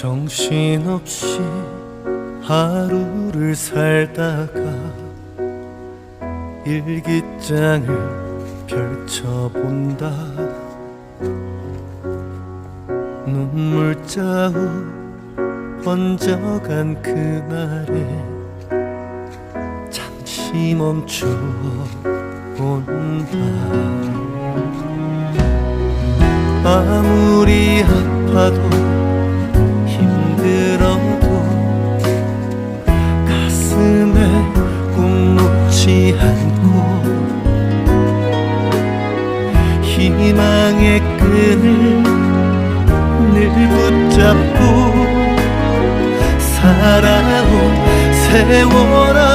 정신없이 하루를 살다가 일기장을 펼쳐본다. 눈물 자국 번져간 그날에 잠시 멈추어 본다. 아무리 아파도 않고 희망의 끈을 늘 붙잡고 살아온 세월아